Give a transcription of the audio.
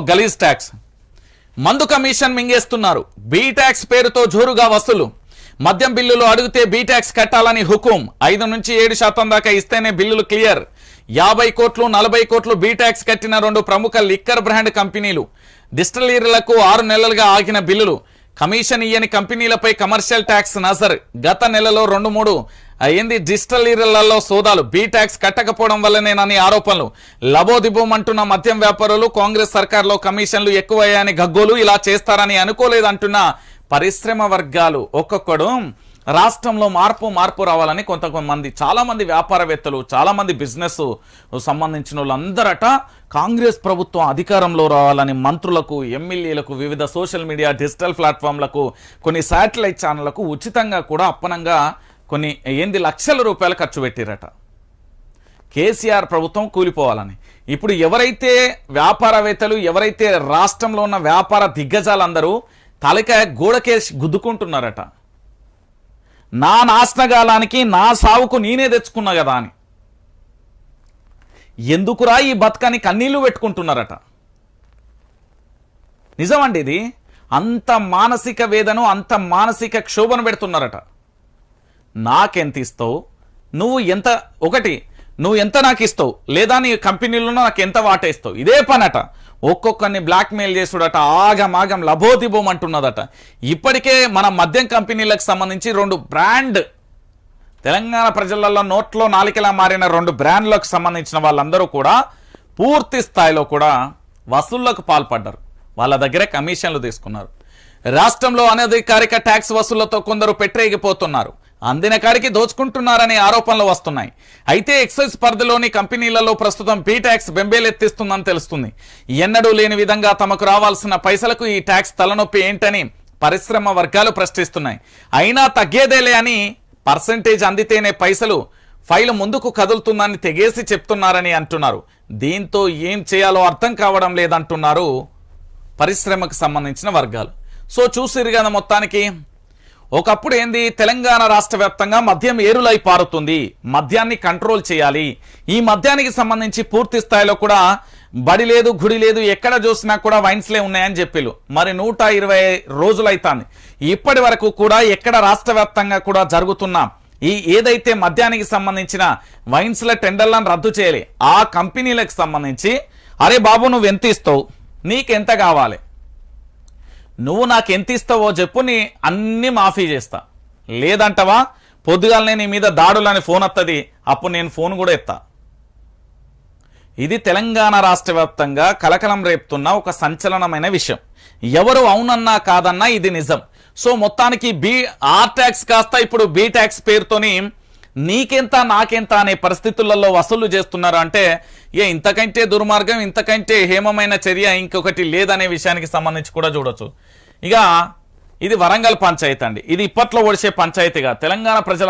గలీజ్ ట్యాక్స్. మందు commission మింగేస్తున్నారు. Be tax పేరుతో జోరుగా వసూలు. మద్యం బిల్లులు అడిగితే బీ ట్యాక్స్ కట్టాలని హుకుం. ఐదు నుంచి ఏడు శాతం దాకా ఇస్తేనే బిల్లులు క్లియర్. యాభై కోట్లు నలభై కోట్లు బీ ట్యాక్స్ కట్టిన రెండు ప్రముఖ లిక్కర్ బ్రాండ్ కంపెనీలు. డిస్టిలరీలకు ఆరు నెలలుగా ఆగిన బిల్లులు. కమిషన్ ఇయ్యని కంపెనీలపై కమర్షియల్ ట్యాక్స్ నజర్. గత నెలలో రెండు మూడు ఏంది డిస్టిలరీలలో సోదాలు. బీ ట్యాక్స్ కట్టకపోవడం వల్లనేనని ఆరోపణలు. లబోదిబోమంటున్న మద్యం వ్యాపారులు కాంగ్రెస్ సర్కార్లో కమిషన్లు ఎక్కువయ్యాయని గగ్గోలు ఇలా చేస్తారని అనుకోలేదంటున్న పరిశ్రమ వర్గాలు ఒక్కొక్కడు. రాష్ట్రంలో మార్పు మార్పు రావాలని కొంతమంది చాలామంది వ్యాపారవేత్తలు చాలామంది బిజినెస్ సంబంధించిన వాళ్ళందరట కాంగ్రెస్ ప్రభుత్వం అధికారంలో రావాలని మంత్రులకు ఎమ్మెల్యేలకు వివిధ సోషల్ మీడియా డిజిటల్ ప్లాట్ఫామ్లకు కొన్ని శాటిలైట్ ఛానళ్ళకు ఉచితంగా కూడా అప్పనంగా కొన్ని ఎనిమిది లక్షల రూపాయలు ఖర్చు పెట్టిరట. కేసీఆర్ ప్రభుత్వం కూలిపోవాలని. ఇప్పుడు ఎవరైతే వ్యాపారవేత్తలు ఎవరైతే రాష్ట్రంలో ఉన్న వ్యాపార దిగ్గజాలందరూ తలకాయ గోడకేసి గుద్దుకుంటున్నారట. నా నాశనగాలానికి నా సావుకు నేనే తెచ్చుకున్నా కదా అని. ఎందుకురా ఈ బతుకని కన్నీళ్ళు పెట్టుకుంటున్నారట. నిజమండి ఇది? అంత మానసిక వేదను అంత మానసిక క్షోభను పెడుతున్నారట. నాకెంత ఇస్తావు నువ్వు ఎంత ఒకటి నువ్వు ఎంత నాకు ఇస్తావు లేదా నీ కంపెనీలోనో నాకు ఎంత వాటేస్తావు? ఇదే పనట. ఒక్కొక్కరిని బ్లాక్మెయిల్ చేసుడట ఆగం ఆగం లభోదిభోం అంటున్నదట. ఇప్పటికే మన మద్యం కంపెనీలకు సంబంధించి రెండు బ్రాండ్ తెలంగాణ ప్రజలలో నోట్లో నాలికలా మారిన రెండు బ్రాండ్లకు సంబంధించిన వాళ్ళందరూ కూడా పూర్తి స్థాయిలో కూడా వసూళ్ళకు పాల్పడ్డారు. వాళ్ళ దగ్గర కమిషన్లు తీసుకున్నారు. రాష్ట్రంలో అనధికారిక ట్యాక్స్ వసూళ్ళతో కొందరు పెట్టరేగిపోతున్నారు. అందిన కాడికి దోచుకుంటున్నారనే ఆరోపణలు వస్తున్నాయి. అయితే ఎక్సైజ్ పరిధిలోని కంపెనీలలో ప్రస్తుతం పీ ట్యాక్స్ బెంబేలెత్తిస్తుందని తెలుస్తుంది. ఎన్నడూ లేని విధంగా తమకు రావాల్సిన పైసలకు ఈ ట్యాక్స్ తలనొప్పి ఏంటని పరిశ్రమ వర్గాలు ప్రశ్నిస్తున్నాయి. అయినా తగ్గేదేలే అని పర్సంటేజ్ అందితేనే పైసలు ఫైలు ముందుకు కదులుతుందని తెగేసి చెప్తున్నారని అంటున్నారు. దీంతో ఏం చేయాలో అర్థం కావడం లేదంటున్నారు పరిశ్రమకు సంబంధించిన వర్గాలు. సో చూసిరు కదా మొత్తానికి. ఒకప్పుడు ఏంది? తెలంగాణ రాష్ట్ర వ్యాప్తంగా మద్యం ఏరులై పారుతుంది. మద్యాన్ని కంట్రోల్ చేయాలి. ఈ మద్యానికి సంబంధించి పూర్తి స్థాయిలో కూడా బడి లేదు గుడి లేదు ఎక్కడ చూసినా కూడా వైన్స్లే ఉన్నాయని చెప్పిలు మరి నూట ఇరవై రోజులైతాంది. ఇప్పటి వరకు కూడా ఎక్కడ రాష్ట్ర వ్యాప్తంగా కూడా జరుగుతున్నా ఈ ఏదైతే మద్యానికి సంబంధించిన వైన్స్ల టెండర్లను రద్దు చేయాలి ఆ కంపెనీలకు సంబంధించి అరే బాబు నువ్వు ఎంత ఇస్తావు? నీకెంత కావాలి? నువ్వు నాకు ఎంత ఇస్తావో చెప్పు నీ అన్ని మాఫీ చేస్తా. లేదంటవా పొద్దుగాలనే నీ మీద దాడులని ఫోన్ వస్తుంది అప్పుడు నేను ఫోన్ కూడా ఎత్తా. ఇది తెలంగాణ రాష్ట్ర వ్యాప్తంగా కలకలం రేపుతున్న ఒక సంచలనమైన విషయం. ఎవరు అవునన్నా కాదన్నా ఇది నిజం. సో మొత్తానికి బీ ఆర్ ట్యాక్స్ కాస్త ఇప్పుడు బీ ట్యాక్స్ పేరుతోని నీకెంత నాకెంత అనే పరిస్థితులలో వసూలు చేస్తున్నారు అంటే ఏ ఇంతకంటే దుర్మార్గం ఇంతకంటే హేమమైన చర్య ఇంకొకటి లేదనే విషయానికి సంబంధించి కూడా చూడొచ్చు. ఇక ఇది వరంగల్ పంచాయతీ అండి. ఇది ఇప్పట్లో ఒడిసే పంచాయతీగా. తెలంగాణ ప్రజల